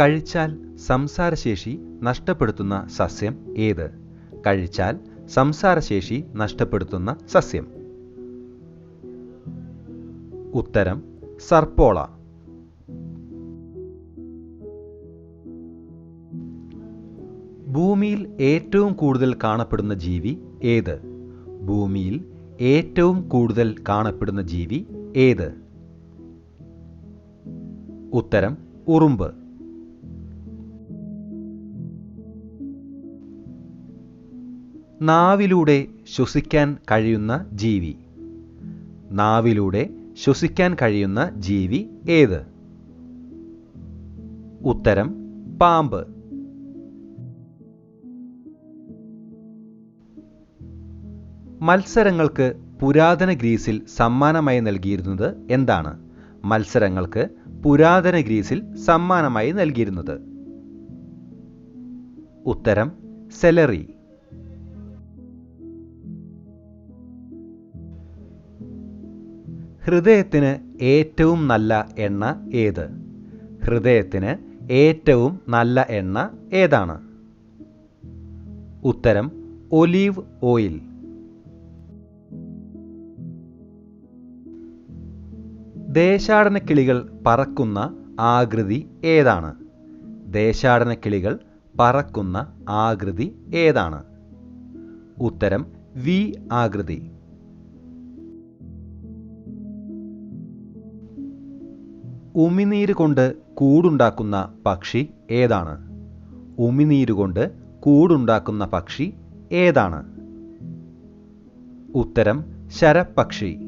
കഴിച്ചാൽ സംസാരശേഷി നഷ്ടപ്പെടുത്തുന്ന സസ്യം ഏത്? കഴിച്ചാൽ സംസാരശേഷി നഷ്ടപ്പെടുത്തുന്ന സസ്യം. ഉത്തരം സർപ്പോള ഭൂമിയിൽ ഏറ്റവും കൂടുതൽ കാണപ്പെടുന്ന ജീവി ഏത്? ഭൂമിയിൽ ഏറ്റവും കൂടുതൽ കാണപ്പെടുന്ന ജീവി ഏത്? ഉത്തരം ഉറുമ്പ്. നാവിലൂടെ ശ്വസിക്കാൻ കഴിയുന്ന ജീവി. നാവിലൂടെ ശ്വസിക്കാൻ കഴിയുന്ന ജീവി ഏത്? ഉത്തരം പാമ്പ്. മത്സരങ്ങൾക്ക് പുരാതന ഗ്രീസിൽ സമ്മാനമായി നൽകിയിരുന്നത് എന്താണ്? മത്സരങ്ങൾക്ക് പുരാതന ഗ്രീസിൽ സമ്മാനമായി നൽകിയിരുന്നത്. ഉത്തരം സെലറി. ഹൃദയത്തിന് ഏറ്റവും നല്ല എണ്ണ ഏത്? ഹൃദയത്തിന് ഏറ്റവും നല്ല എണ്ണ ഏതാണ്? ഉത്തരം ഒലീവ് ഓയിൽ. ദേശാടന കിളികൾ പറക്കുന്ന ആകൃതി ഏതാണ്? ദേശാടന കിളികൾ പറക്കുന്ന ആകൃതി ഏതാണ്? ഉത്തരം വി ആകൃതി. ഉമിനീര് കൊണ്ട് കൂടുണ്ടാക്കുന്ന പക്ഷി ഏതാണ്? ഉമിനീര് കൊണ്ട് കൂടുണ്ടാക്കുന്ന പക്ഷി ഏതാണ്? ഉത്തരം ശരപ്പക്ഷി.